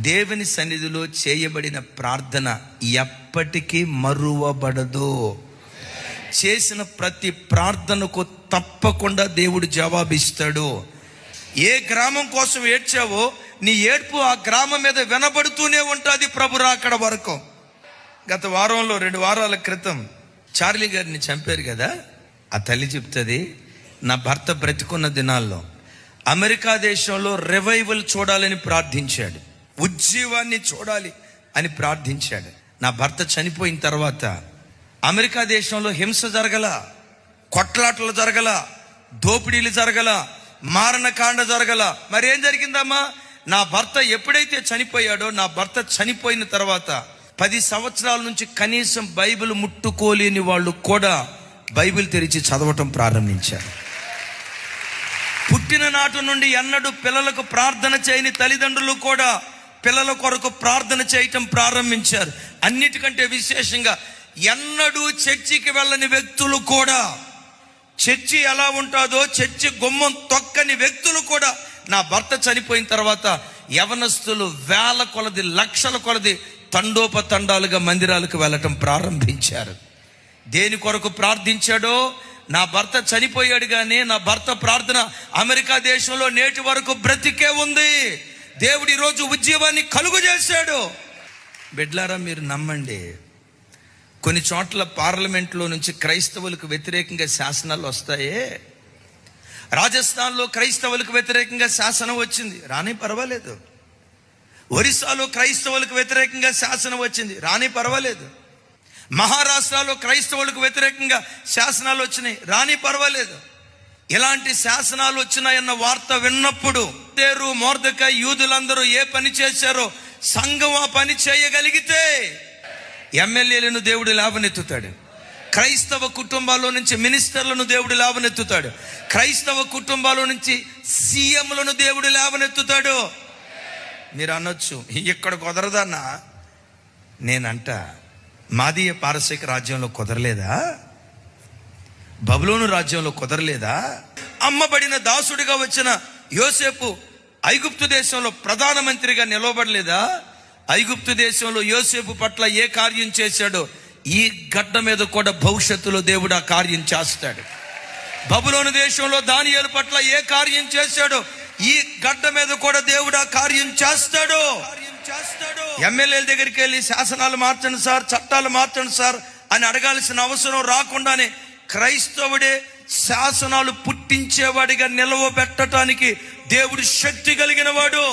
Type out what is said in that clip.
దేవుని సన్నిధిలో చేయబడిన ప్రార్థన ఎప్పటికీ మరువబడదు. చేసిన ప్రతి ప్రార్థనకు తప్పకుండా దేవుడు జవాబిస్తాడు. ఏ గ్రామం కోసం ఏడ్చావో నీ ఏడ్పు ఆ గ్రామం మీద వినబడుతూనే ఉంటుంది ప్రభురా అక్కడ వరకు. గత వారంలో రెండు వారాల క్రితం చార్లీ గారిని చంపారు కదా? ఆ తల్లి చెప్తుంది నా భర్త బ్రతికున్న దినాల్లో అమెరికా దేశంలో రివైవల్ చూడాలని ప్రార్థించాడు. ఉజ్జీవాన్ని చూడాలి అని ప్రార్థించాడు. నా భర్త చనిపోయిన తర్వాత అమెరికా దేశంలో హింస జరగల కొట్లాటలు జరగల దోపిడీలు జరగల మారణకాండ జరగల మరి ఏం జరిగిందమ్మా? నా భర్త ఎప్పుడైతే చనిపోయాడో నా భర్త చనిపోయిన తర్వాత పది సంవత్సరాల నుంచి కనీసం బైబిల్ ముట్టుకోలేని వాళ్ళు కూడా బైబిల్ తెరిచి చదవటం ప్రారంభించారు. పుట్టిన నాటి నుండి ఎన్నడూ పిల్లలకు ప్రార్థన చేయని తల్లిదండ్రులు కూడా పిల్లల కొరకు ప్రార్థన చేయటం ప్రారంభించారు. అన్నిటికంటే విశేషంగా ఎన్నడూ చర్చికి వెళ్ళని వ్యక్తులు కూడా చర్చి ఎలా ఉంటుందో చర్చి గుమ్మం తొక్కని వ్యక్తులు కూడా నా భర్త చనిపోయిన తర్వాత యవనస్తులు వేల కొలది లక్షల కొలది తండోపతండాలుగా మందిరాలకు వెళ్ళటం ప్రారంభించారు. దేని కొరకు ప్రార్థించాడో నా భర్త చనిపోయాడు కానీ నా భర్త ప్రార్థన అమెరికా దేశంలో నేటి వరకు బ్రతికే ఉంది. దేవుడు ఈరోజు ఉద్యమాన్ని కలుగు చేశాడు బిడ్లారా మీరు నమ్మండి. కొన్ని చోట్ల పార్లమెంట్లో నుంచి క్రైస్తవులకు వ్యతిరేకంగా శాసనాలు వస్తాయే. రాజస్థాన్లో క్రైస్తవులకు వ్యతిరేకంగా శాసనం వచ్చింది. రాని పర్వాలేదు. ఒరిస్సాలో క్రైస్తవులకు వ్యతిరేకంగా శాసనం వచ్చింది. రాని పర్వాలేదు. మహారాష్ట్రలో క్రైస్తవులకు వ్యతిరేకంగా శాసనాలు వచ్చినాయి. రాని పర్వాలేదు. ఇలాంటి శాసనాలు వచ్చినాయన్న వార్త విన్నప్పుడు తేరు మోర్దక యూదులందరూ ఏ పని చేశారో సంఘం ఆ పని చేయగలిగితే ఎమ్మెల్యేలను దేవుడు లాభనెత్తుతాడు క్రైస్తవ కుటుంబాల్లో నుంచి మినిస్టర్లను దేవుడు లాభనెత్తుతాడు క్రైస్తవ కుటుంబాల్లో నుంచి సీఎంలను దేవుడు లాభనెత్తుతాడు మీరు అనొచ్చు ఇక్కడ కుదరదన్నా? నేనంట మాదీయ పారసీక రాజ్యంలో కుదరలేదా? బబులోను రాజ్యంలో కుదరలేదా? అమ్మబడిన దాసుడిగా వచ్చిన యోసేపు ఐగుప్తు దేశంలో ప్రధానమంత్రిగా నిలవబడలేదా? ఐగుప్తు దేశంలో యోసేపు పట్ల ఏ కార్యం చేశాడో ఈ గడ్డ మీద కూడా భవిష్యత్తులో దేవుడు ఆ కార్యం చేస్తాడు. బబులోని దేశంలో దానియాల పట్ల ఏ కార్యం చేశాడో ఈ గడ్డ మీద కూడా దేవుడు ఆ కార్యం చేస్తాడు. ఎమ్మెల్యేల దగ్గరికి వెళ్ళి శాసనాలు మార్చండి సార్ చట్టాలు మార్చండి సార్ అని అడగాల్సిన అవసరం రాకుండానే క్రైస్తవుడే శాసనాలు పుట్టించేవాడిగా నిలవబెట్టడానికి దేవుడు శక్తి కలిగిన వాడు